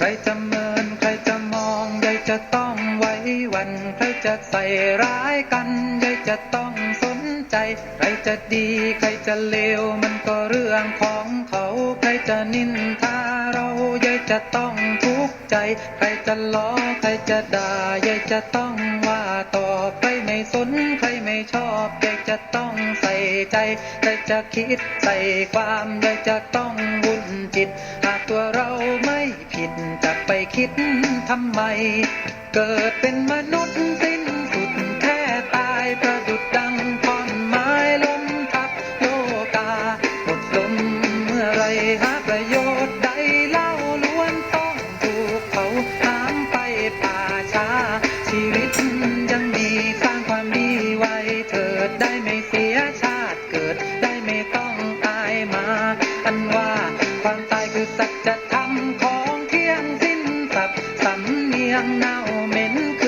ใครจะเมินใครจะมองใยจะต้องไว้วัน ใครจะใส่ร้ายกันใยจะต้องสนใจ ใครจะดีใครจะเลวมันก็เรื่องของเขา ใครจะนินทาเราใยจะต้องทุกข์ใจ ใครจะล้อใครจะด่าใยจะต้องว่าตอบใครไม่สนใครไม่ชอบใยจะต้องใส่ใจใครจะคิดใส่ความใยจะต้องวุ่นจิต เราไม่ผิดจะไปคิดทำไม เกิดเป็นมนุษย์สิ้นสุดแค่ตายประดุดดังท่อนไม้ล้มทับโลกาหมดลมเมื่อไรหาประโยชน์ใดเล่าล้วนต้องถูกเผาหามไปป่าช้า ชีวิตยังมีสร้างความดีไว้เถิดได้ไม่เสียชาติเกิดได้ไม่ต้องอายมาอันว่า ความตายคือสัจธรรมของเที่ยงสิ้นสับสำเนียงเน่าเหม็นคือ